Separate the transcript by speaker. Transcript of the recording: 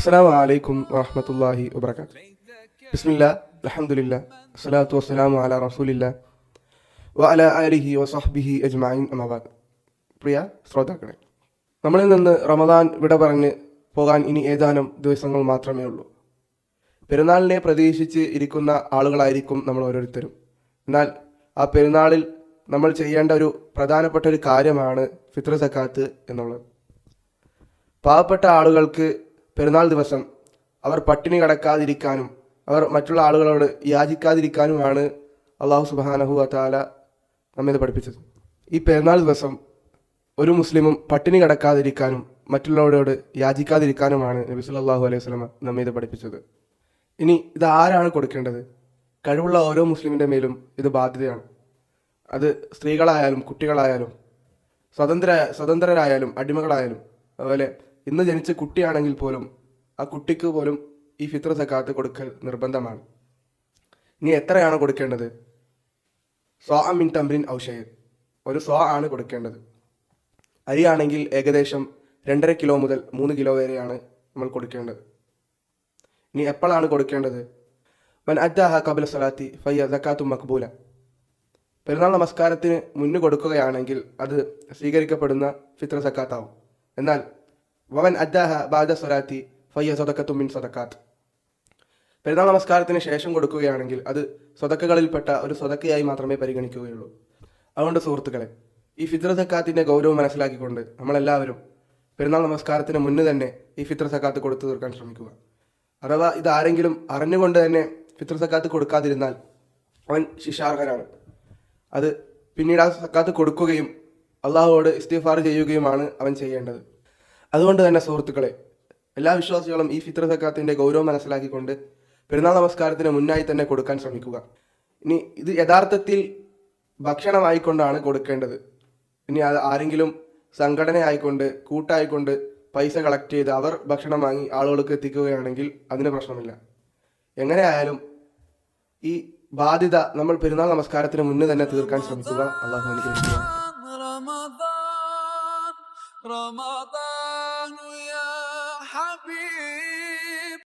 Speaker 1: അസ്സാം വലൈക്കും വാഹമത്തല്ലാഹി വബർക്കാത്തു ബിസ്മില്ല അലഹമുല്ല അസ്സലാത്തു വസ്സലാമു അല റസൂലില്ല വ അല അലിഹി വസഹ്ബിഹി അജ്മായിൻ അമബാദ് പ്രിയ ശ്രോതാക്കളെ നമ്മളിൽ നിന്ന് റമദാൻ വിട പറഞ്ഞ് പോകാൻ ഇനി ഏതാനും ദിവസങ്ങൾ മാത്രമേ ഉള്ളൂ. പെരുന്നാളിനെ പ്രതീക്ഷിച്ച് ഇരിക്കുന്ന ആളുകളായിരിക്കും നമ്മൾ ഓരോരുത്തരും. എന്നാൽ ആ പെരുന്നാളിൽ നമ്മൾ ചെയ്യേണ്ട ഒരു പ്രധാനപ്പെട്ട ഒരു കാര്യമാണ് ഫിത്ര സക്കാത്ത് എന്നുള്ളത്. പാവപ്പെട്ട ആളുകൾക്ക് പെരുന്നാൾ ദിവസം അവർ പട്ടിണി കടക്കാതിരിക്കാനും അവർ മറ്റുള്ള ആളുകളോട് യാചിക്കാതിരിക്കാനുമാണ് അള്ളാഹു സുബാനഹു അത്താല നമ്മെ പഠിപ്പിച്ചത്. ഈ പെരുന്നാൾ ദിവസം ഒരു മുസ്ലിമും പട്ടിണി കടക്കാതിരിക്കാനും മറ്റുള്ളവരോട് യാചിക്കാതിരിക്കാനുമാണ് നബി സല്ലല്ലാഹു അലൈഹി സ്വലമ നമ്മെ ഇത് പഠിപ്പിച്ചത്. ഇനി ഇത് ആരാണ് കൊടുക്കേണ്ടത്? കഴിവുള്ള ഓരോ മുസ്ലിമിന്റെ മേലും ഇത് ബാധ്യതയാണ്. അത് സ്ത്രീകളായാലും കുട്ടികളായാലും സ്വതന്ത്ര സ്വതന്ത്രരായാലും അടിമകളായാലും അതുപോലെ ഇന്ന് ജനിച്ച കുട്ടിയാണെങ്കിൽ പോലും ആ കുട്ടിക്ക് പോലും ഈ ഫിത്ര സക്കാത്ത് കൊടുക്കൽ നിർബന്ധമാണ്. ഇനി എത്രയാണ് കൊടുക്കേണ്ടത്? സ്വാ മിൻ തമ്രിൻ ഔഷയൻ ഒരു സ്വാ ആണ് കൊടുക്കേണ്ടത്. അരിയാണെങ്കിൽ ഏകദേശം രണ്ടര കിലോ മുതൽ മൂന്ന് കിലോ വരെയാണ് നമ്മൾ കൊടുക്കേണ്ടത്. ഇനി എപ്പോഴാണ് കൊടുക്കേണ്ടത്? വൻ അദ്ദാഹ കബുല സലാത്തി ഫയ്യ സക്കാത്തു മക്ബൂല. പെരുന്നാൾ നമസ്കാരത്തിന് മുന്നു കൊടുക്കുകയാണെങ്കിൽ അത് സ്വീകരിക്കപ്പെടുന്ന ഫിത്ര സക്കാത്താവും എന്നാൽ വവൻ അദ്ദാഹ ബാദ സ്വലാത്തി ഫയ്യ സ്വതക്കത്തു മിൻ സ്വതക്കാത്ത്. പെരുന്നാൾ നമസ്കാരത്തിന് ശേഷം കൊടുക്കുകയാണെങ്കിൽ അത് സ്വതക്കകളിൽപ്പെട്ട ഒരു സ്വതക്കയായി മാത്രമേ പരിഗണിക്കുകയുള്ളൂ. അതുകൊണ്ട് സുഹൃത്തുക്കളെ ഈ ഫിത്ര സക്കാത്തിന്റെ ഗൗരവം മനസ്സിലാക്കിക്കൊണ്ട് നമ്മളെല്ലാവരും പെരുന്നാൾ നമസ്കാരത്തിന് മുന്നേ തന്നെ ഈ ഫിത്ര സക്കാത്ത് കൊടുത്തു തീർക്കാൻ ശ്രമിക്കുക. അഥവാ ഇത് ആരെങ്കിലും അറിഞ്ഞുകൊണ്ട് തന്നെ ഫിത്ര സക്കാത്ത് കൊടുക്കാതിരുന്നാൽ അവൻ ശിക്ഷാർഹനാണ്. അത് പിന്നീട് ആ സക്കാത്ത് കൊടുക്കുകയും അള്ളാഹുവോട് ഇസ്തിഫാർ ചെയ്യുകയുമാണ് അവൻ ചെയ്യേണ്ടത്. അതുകൊണ്ട് തന്നെ സുഹൃത്തുക്കളെ എല്ലാ വിശ്വാസികളും ഈ ഫിത്ര സക്കാത്തിന്റെ ഗൗരവം മനസ്സിലാക്കിക്കൊണ്ട് പെരുന്നാൾ നമസ്കാരത്തിന് മുന്നായി തന്നെ കൊടുക്കാൻ ശ്രമിക്കുക. ഇനി ഇത് യഥാർത്ഥത്തിൽ ഭക്ഷണമായിക്കൊണ്ടാണ് കൊടുക്കേണ്ടത്. ഇനി അത് ആരെങ്കിലും സംഘടനയായിക്കൊണ്ട് കൂട്ടായിക്കൊണ്ട് പൈസ കളക്ട് ചെയ്ത് അവർ ഭക്ഷണം വാങ്ങി ആളുകൾക്ക് എത്തിക്കുകയാണെങ്കിൽ അതിന് പ്രശ്നമില്ല. എങ്ങനെ ആയാലും ഈ ബാധ്യത നമ്മൾ പെരുന്നാൾ നമസ്കാരത്തിന് മുന്നേ തന്നെ തീർക്കാൻ ശ്രമിക്കുക. അള്ളാഹു അനുഗ്രഹിക്കുക
Speaker 2: الله يا حبيب